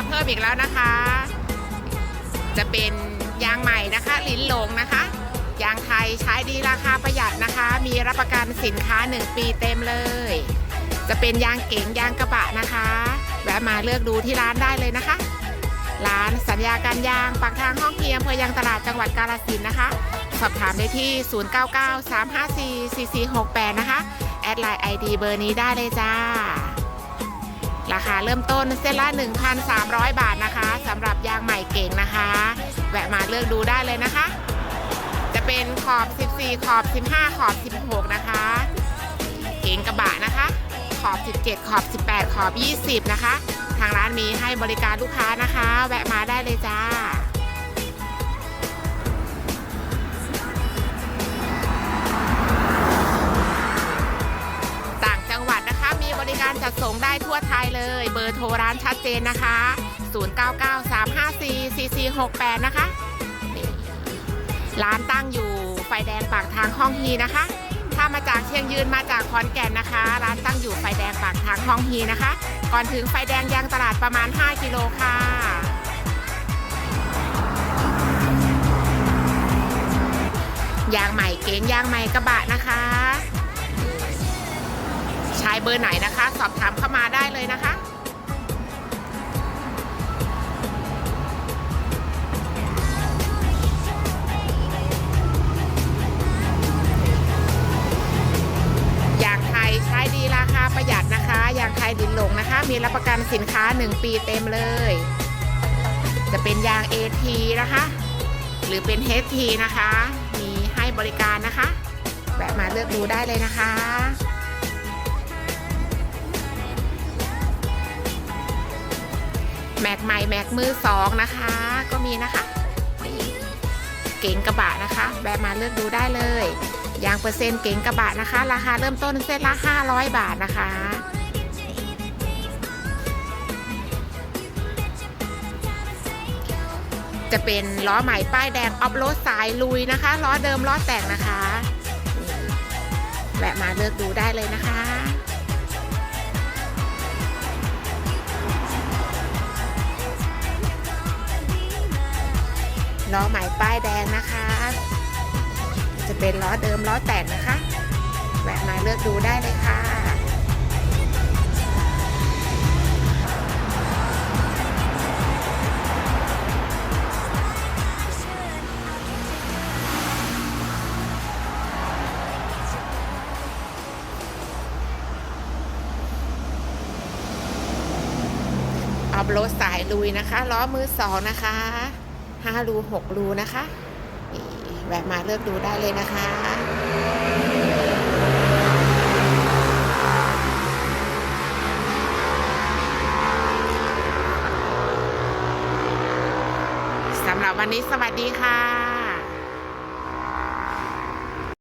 มอีกแล้วนะคะ จะเป็นยางใหม่นะคะลิ้นหลงนะคะ ยางไทยใช้ดีราคาประหยัดนะคะ มีรับประกันสินค้า 1 ปีเต็มเลย จะเป็นยางเก๋งยางกระบะนะคะแวะมาเลือกดูที่ร้านได้เลยนะคะ ร้านสัญญาการยางปากทางห้องเทียมอำเภอยางตลาดจังหวัดกาฬสินนะคะ สอบถามได้ที่ 0993544468 นะคะ แอดไลน์ ID เบอร์นี้ได้เลยจ้า ราคาเริ่มต้นเส้นละ 1,300 บาทนะคะสำหรับยางใหม่เก่งนะคะ แวะมาเลือกดูได้เลยนะคะ จะเป็นขอบ 14 ขอบ 15 ขอบ 16 นะคะ เก่งกระบะนะคะ ขอบ 17 ขอบ 18 ขอบ 20 นะคะ ทางร้านมีให้บริการลูกค้านะคะ แวะมาได้เลยจ้า เลยเบอร์โทรร้านชัดเจนนะคะ 0993544468 นะคะนี่ร้านตั้งอยู่ไฟแดงปากทางห้องฮีนะคะ ถ้ามาจากเชียงยืนมาจากขอนแก่นนะคะ ร้านตั้งอยู่ไฟแดงปากทางห้องฮีนะคะ ก่อนถึงไฟแดงยางตลาดประมาณ 5 กิโลค่ะยางใหม่เก๋งยางใหม่กระบะนะคะ เบอร์ไหนนะคะ สอบถามเข้ามาได้เลยนะคะยางไทยใช้ดีราคาประหยัดนะคะยางไทยดินหลงนะคะ มีรับประกันสินค้า 1 ปีเต็มเลย จะเป็นยาง AT นะคะ หรือเป็น HT นะคะ มีให้บริการนะคะแวะมาเลือกดูได้เลยนะคะ แม็กใหม่แม็กมือสองนะคะ ก็มีนะคะเก๋งกระบะนะคะแวะมาเลือกดูได้เลยยางเปอร์เซ็นต์เก๋งกระบะนะคะ ราคาเริ่มต้นเส้นละ 500 บาทนะคะจะเป็นล้อใหม่ป้ายแดงออฟโรดสายลุยนะคะล้อเดิมล้อแต่งนะคะแวะมาเลือกดูได้เลยนะคะ ล้อใหม่ป้ายแดงนะคะ จะเป็นล้อเดิมล้อแต่งนะคะ แวะมาเลือกดูได้เลยค่ะออฟโรดสายลุยนะคะ ล้อมือสองนะคะ ห้ารูหกรูนะคะแวะมาเลือกดูได้เลยนะคะสำหรับวันนี้สวัสดีค่ะ